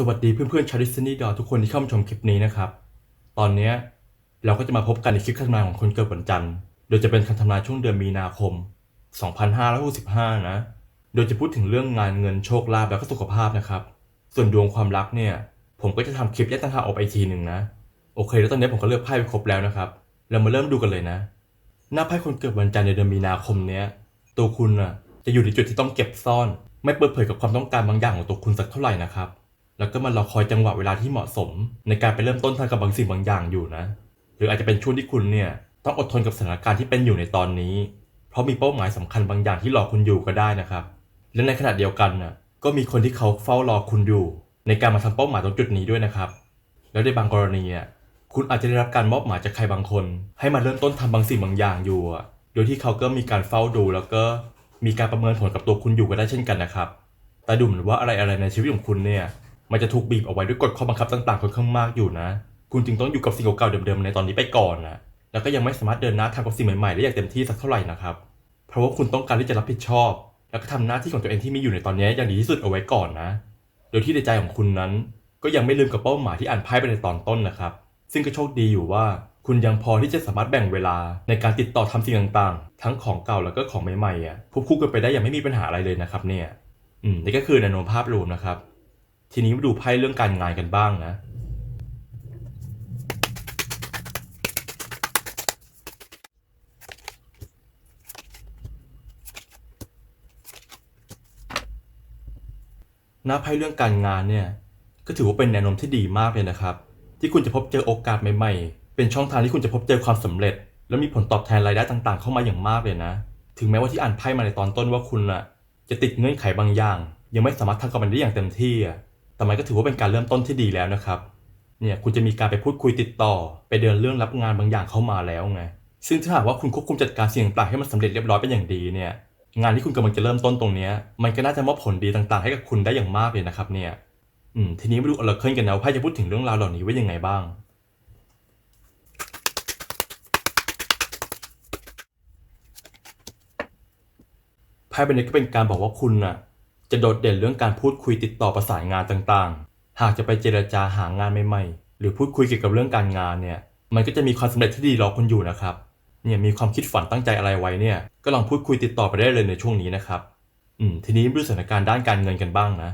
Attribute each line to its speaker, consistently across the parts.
Speaker 1: สวัสดีเพื่อนๆชาวดิสนีย์ดอทุกคนที่เข้ามาชมคลิปนี้นะครับ ตอนนี้เราก็จะมาพบกันในคลิปคำนายของคนเกิดวันจันทร์ โดยจะเป็นคำทำนายช่วงเดือนมีนาคม 2565 นะ โดยจะพูดถึงเรื่องงานเงินโชคลาภแล้วก็สุขภาพนะครับ ส่วนดวงความรักเนี่ย ผมก็จะทำคลิปแยกต่างหากออกไปอีกทีหนึ่งนะ โอเค แล้วตอนนี้ผมก็เลือกไพ่ไปครบแล้วนะครับ เรามาเริ่มดูกันเลยนะ หน้าไพ่คนเกิดวันจันทร์ในเดือนมีนาคมเนี้ย ตัวคุณน่ะจะอยู่ในจุดที่ต้องเก็บซ่อน ไม่เปิดเผยกับความต้องการบางอย่างของตัวคุณสักเท่าไหร่นะครับ แล้วก็มารอคอยจังหวะเวลาที่เหมาะสม ในการไปเริ่มต้นทำกับบางสิ่งบางอย่างอยู่นะ หรืออาจจะเป็นช่วงที่คุณเนี่ยต้องอดทนกับสถานการณ์ที่เป็นอยู่ในตอนนี้ เพราะมีเป้าหมายสำคัญบางอย่างที่รอคุณอยู่ก็ได้นะครับ และในขณะเดียวกันน่ะก็มีคนที่เขาเฝ้ารอคุณอยู่ ในการมาทำเป้าหมายตรงจุดนี้ด้วยนะครับ แล้วในบางกรณีอะคุณอาจจะได้รับการมอบหมายจากใครบางคน ให้มาเริ่มต้นทำบางสิ่งบางอย่างอยู่ โดยที่เขาก็มีการเฝ้าดู แล้วก็มีการประเมินผลกับตัวคุณอยู่ก็ได้เช่นกันนะครับ แต่ดูเหมือนว่าอะไรอะไรในชีวิตของคุณเนี่ย มันจะถูกบีบเอาไว้ด้วยกฎข้อบังคับต่างๆค่อนข้างมากอยู่นะ คุณจึงต้องอยู่กับสิ่งเก่าๆเดิมๆในตอนนี้ไปก่อนนะแล้วก็ยังไม่สามารถเดินหน้าทำกับสิ่งใหม่ๆได้อย่างเต็มที่สักเท่าไหร่นะครับ เพราะว่าคุณต้องการที่จะรับผิดชอบ แล้วก็ทำหน้าที่ของตัวเองที่มีอยู่ในตอนนี้อย่างดีที่สุดเอาไว้ก่อนนะ โดยที่ในใจของคุณนั้น ก็ยังไม่ลืมกับเป้าหมายที่อ่านไพ่ไปในตอนต้นนะครับ ซึ่งก็โชคดีอยู่ว่าคุณยังพอที่จะสามารถแบ่งเวลาในการติดต่อทำสิ่งต่างๆ ทั้งของเก่าแล้วก็ของใหม่ๆอะควบคู่กันไปได้อย่างไม่มีปัญหาอะไรเลยนะครับเนี่ย อืมนี่ก็คือแนวโน้มภาพรวมนะครับ ทีนี้มาดูไพ่เรื่องการงานกันบ้างนะ หน้าไพ่เรื่องการงานเนี่ยก็ถือว่าเป็นแนวโน้มที่ดีมากเลยนะครับ ที่คุณจะพบเจอโอกาสใหม่ๆ เป็นช่องทางที่คุณจะพบเจอความสำเร็จ และมีผลตอบแทนรายได้ต่างๆ เข้ามาอย่างมากเลยนะ ถึงแม้ว่าที่อ่านไพ่มาในตอนต้นว่าคุณอะจะติดเงื่อนไขบางอย่าง ยังไม่สามารถทำกับมันได้อย่างเต็มที่อะ แต่มันก็ถือว่าเป็นการเริ่มต้นที่ดีแล้วนะครับ เนี่ยคุณจะมีการไปพูดคุยติดต่อ ไปเดินเรื่องรับงานบางอย่างเข้ามาแล้วไง ซึ่งถ้าหากว่าคุณควบคุมจัดการสิ่งต่างๆให้มันสำเร็จเรียบร้อยเป็นอย่างดีเนี่ย งานที่คุณกำลังจะเริ่มต้นตรงนี้มันก็น่าจะมอบผลดีต่างๆ ให้กับคุณได้อย่างมากเลยนะครับเนี่ย อืม ทีนี้มาดูอลเคิลกันนะว่าไพ่จะพูดถึงเรื่องราวเหล่านี้ไว้ยังไงบ้าง ไพ่ใบนี้ก็เป็นการบอกว่าคุณน่ะ จะโดดเด่นเรื่องการพูดคุยติดต่อประสานงานต่างๆ หากจะไปเจรจาหางานใหม่ๆ หรือพูดคุยเกี่ยวกับเรื่องการงานเนี่ย มันก็จะมีความสำเร็จที่ดีรอคุณอยู่นะครับ เนี่ยมีความคิดฝันตั้งใจอะไรไว้เนี่ย ก็ลองพูดคุยติดต่อไปได้เลยในช่วงนี้นะครับ อืม ทีนี้ดูสถานการณ์ด้านการเงินกันบ้างนะ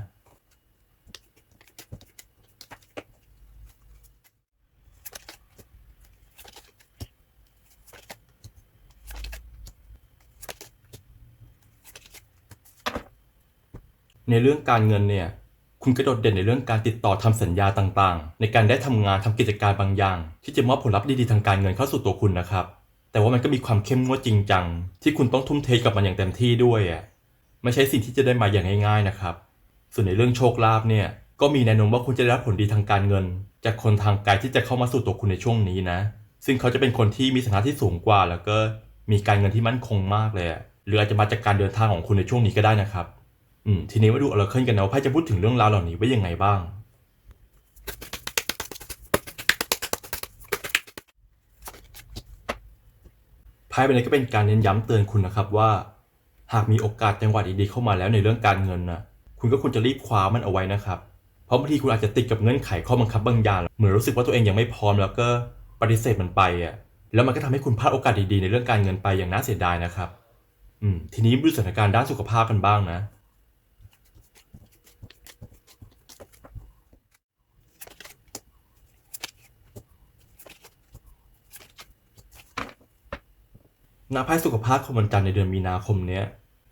Speaker 1: ในเรื่องการเงินเนี่ยคุณกระโดดเด่นในเรื่องการติดต่อทำสัญญาต่างๆ ในการได้ทำงานทำกิจการบางอย่าง ที่จะมอบผลลัพธ์ดีๆทางการเงินเข้าสู่ตัวคุณนะครับ แต่ว่ามันก็มีความเข้มงวดจริงจัง ที่คุณต้องทุ่มเทกับมันอย่างเต็มที่ด้วยอะไม่ใช่สิ่งที่จะได้มาอย่างง่ายๆนะครับ ส่วนในเรื่องโชคลาภเนี่ยก็มีแนวโน้มว่าคุณจะได้รับผลดีทางการเงิน จากคนทางไกลที่จะเข้ามาสู่ตัวคุณในช่วงนี้นะ ซึ่งเขาจะเป็นคนที่มีฐานะที่สูงกว่า แล้วก็มีการเงินที่มั่นคงมากเลยหรืออาจจะมาจากการเดินทางของคุณในช่วงนี้ก็ได้นะครับ อืมทีนี้มาดูอลเคิลกันนะว่าไพ่จะพูดถึงเรื่องราวเหล่านี้ไว้ยังไงบ้าง ไพ่ใบนี้ก็เป็นการเน้นย้ำเตือนคุณนะครับว่า หากมีโอกาสจังหวะดีๆเข้ามาแล้วในเรื่องการเงินนะคุณก็ควรจะรีบคว้ามันเอาไว้นะครับ เพราะบางทีคุณอาจจะติดกับเงื่อนไขข้อบังคับบางอย่างเหมือนรู้สึกว่าตัวเองยังไม่พร้อมแล้วก็ปฏิเสธมันไปอะแล้วมันก็ทำให้คุณพลาดโอกาสดีๆในเรื่องการเงินไปอย่างน่าเสียดายนะครับ อืม ทีนี้ดูสถานการณ์ด้านสุขภาพกันบ้างนะ ณไพ่สุขภาพของวันจันทร์ในเดือนมีนาคมเนี้ย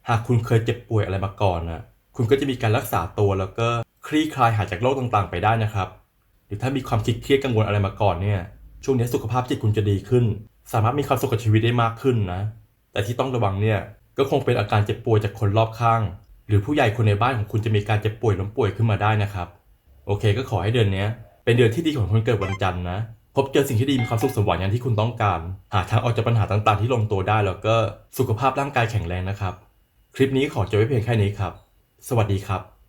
Speaker 1: หากคุณเคยเจ็บป่วยอะไรมาก่อนนะคุณก็จะมีการรักษาตัวแล้วก็คลี่คลายหายจากโรคต่างๆ ไปได้นะครับ หรือถ้ามีความคิดเครียดกังวลอะไรมาก่อนเนี่ย ช่วงนี้สุขภาพจิตคุณจะดีขึ้น สามารถมีความสุขกับชีวิตได้มากขึ้นนะ แต่ที่ต้องระวังเนี่ยก็คงเป็นอาการเจ็บป่วยจากคนรอบข้าง หรือผู้ใหญ่คนในบ้านของคุณจะมีการเจ็บป่วยล้มป่วยขึ้นมาได้นะครับ โอเคก็ขอให้เดือนนี้เป็นเดือนที่ดีของคนเกิดวันจันทร์นะ พบเจอสิ่งที่ดีมีความสุขสมหวังอย่างที่คุณต้องการ หาทางออกจากปัญหาต่างๆ ที่ลงตัวได้ แล้วก็สุขภาพร่างกายแข็งแรงนะครับ คลิปนี้ขอจบไว้เพียงแค่นี้ครับ สวัสดีครับ